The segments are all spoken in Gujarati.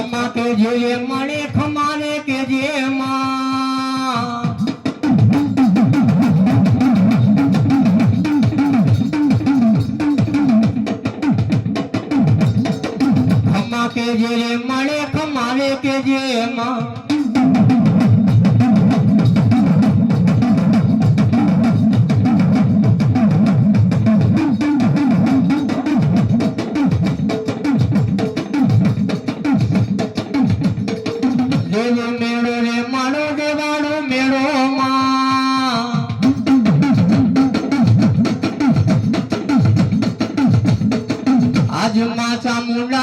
ખમા કે જે મણે ખમાને કે જે માં? ખમા કે જે, મણે ખમાને કે જે માં? માં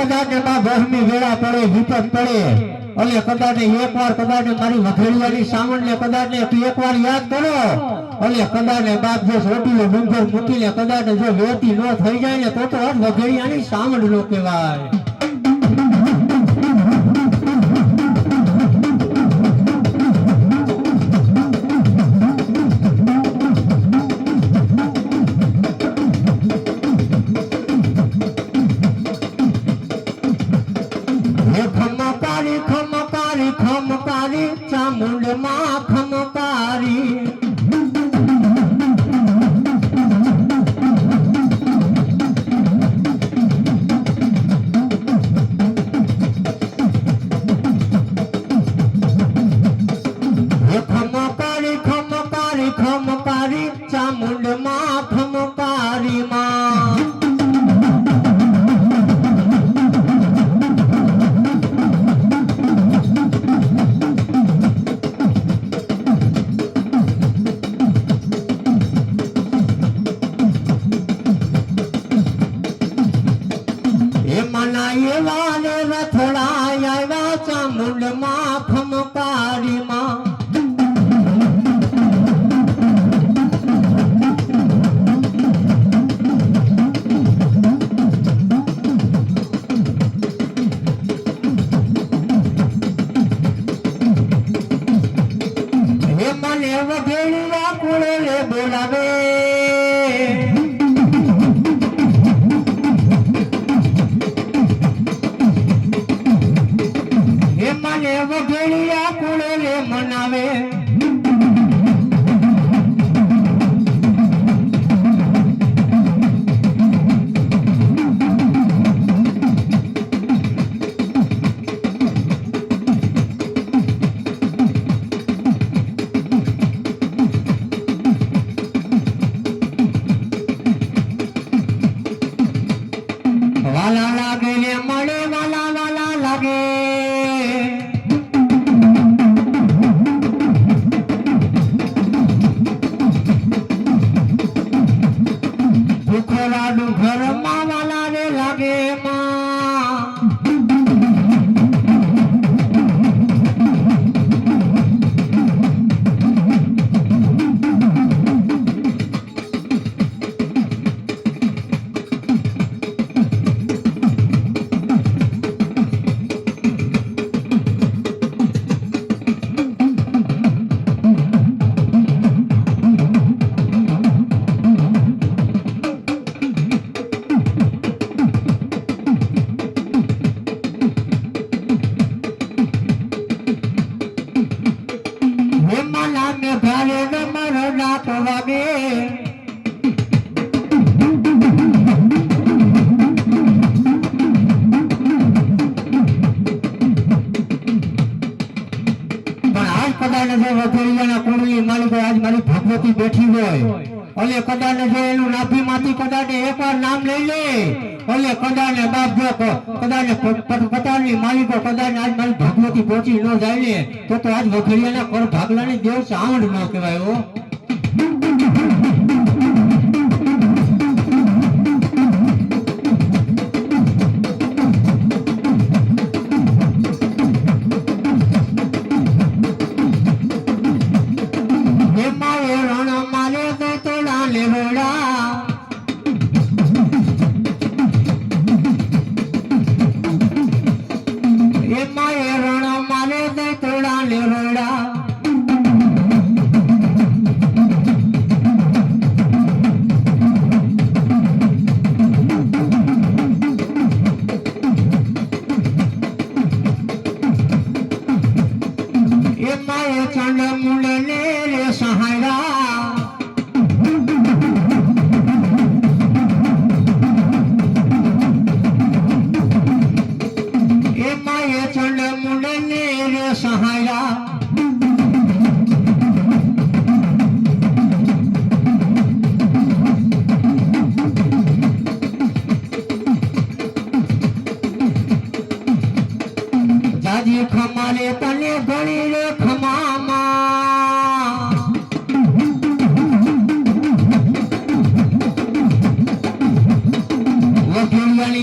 કદાચ એમાં વહમી વેળા પડે વિપત પડે. અને કદાચ એક વાર કદાચ મારી વઘેડિયાની સામણને કદાચ એક વાર યાદ કરો. અને કદાચ બાપ જો સોટીલો ડુંગર મૂકીને કદાચ જો વેતી ન થઈ જાય ને તો તો વઘેડિયાની સામણ નો કહેવાય. চামুল মাখা વઘેડિયા કુળે મનાવે ભૂખવાડું ઘરમાં વાલા રે લાગે હેમાલા ને ભારે ને મારો નાક વાગે કદાચ જો વઘેરિયાના માલિકો આજ મારી ભગવતી બેઠી હોય. અને કદાચ જો એનું નાભીમાંથી કદાચ એકવાર નામ લઈ લે. અને કદાચ બાપ જો કદાચ પતાની માલિકો કદાને આજ મારી ભગવતી પહોંચી ન જાય ને, તો તો આજ વઘેરિયાના કર ભાગલાની દેવ સાવણ ન કહેવાય એમાં એ ચંડ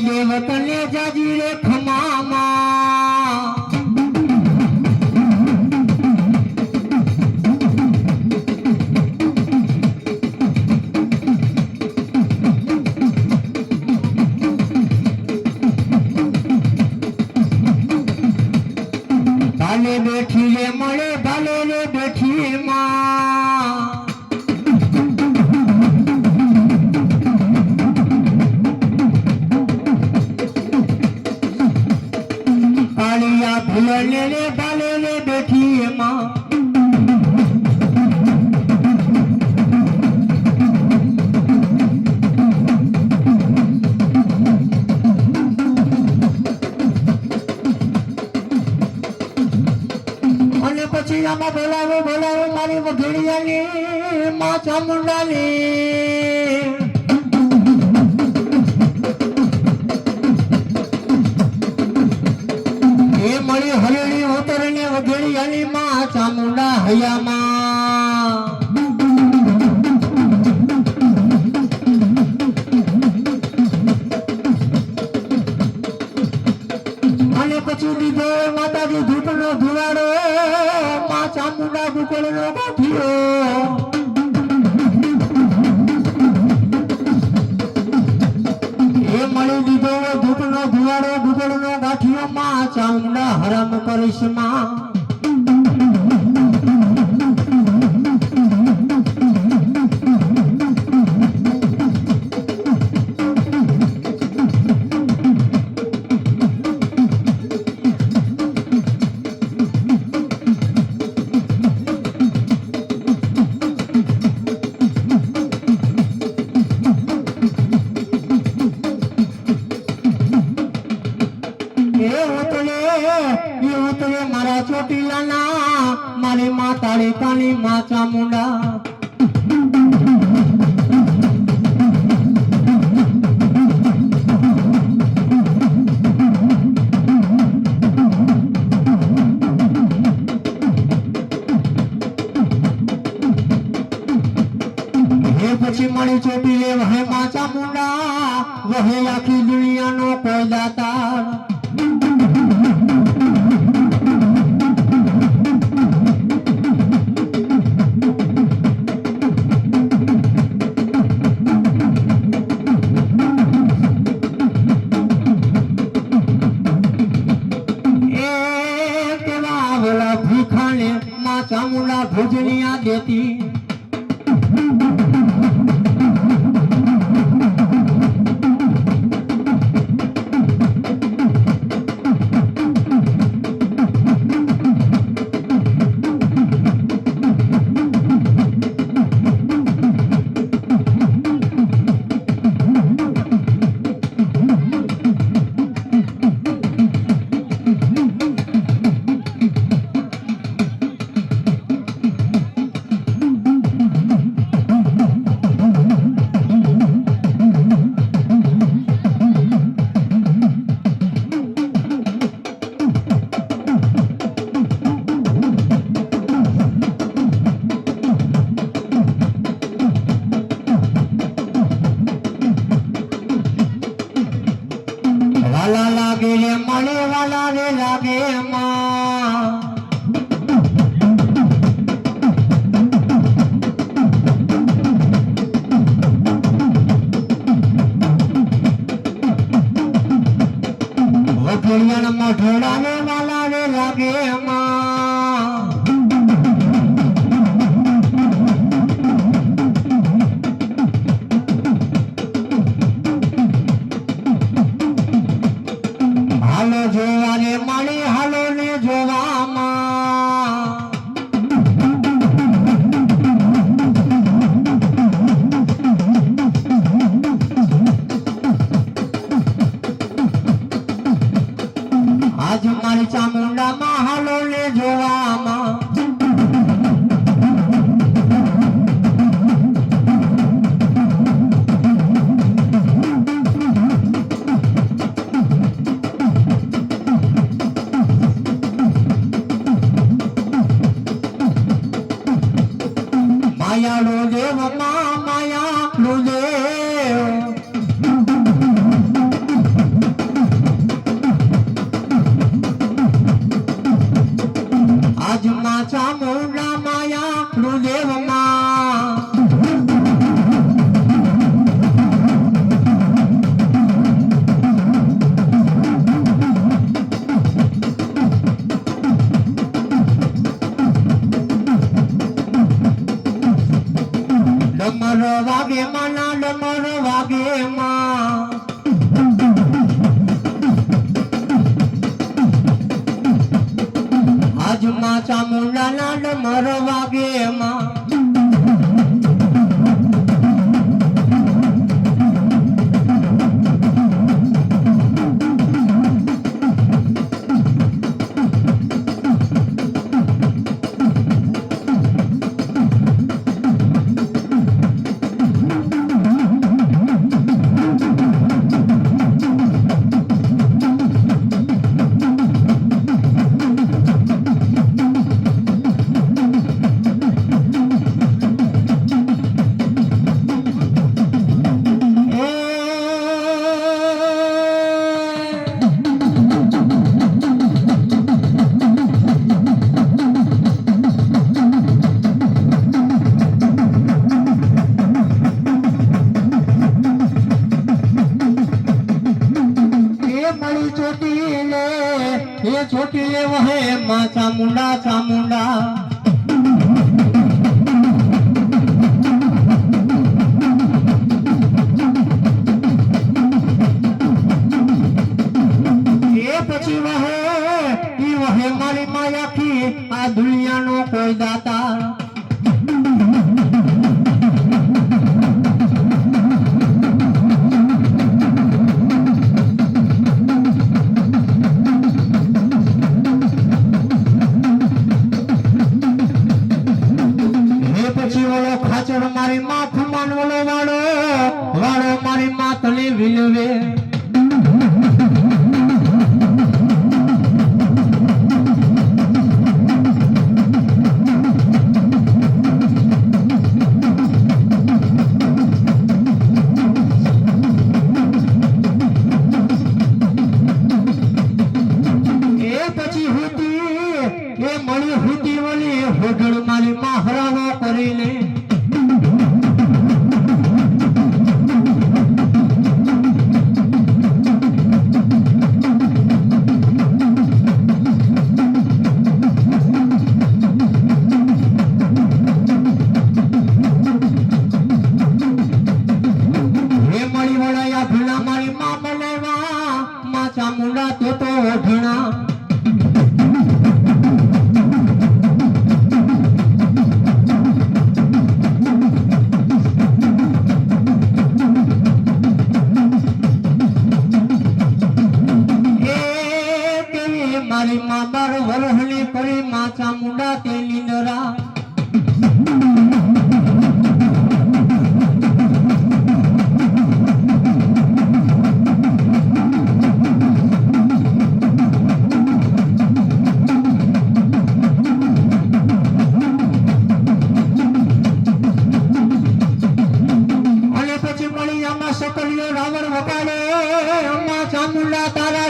দেবতলে যাজিরে ক্ষমা ચામુંડાની એ મળી હરણી ઉતરને અલી માં ચામુંડા હૈયામાં. અને પછી દીધો માતાજી ધૂપનો ધુવાડો માં ચામુંડા ગુકળનો ગાંઠિયો. ચામુંડા હરામ દાતા વહે આખી દુનિયાનો કોઈ દાતા. મુંડાના ડમર વાગે માં દુનિયાનો કોઈ દાતા અમ્મા ચામુંડા તારા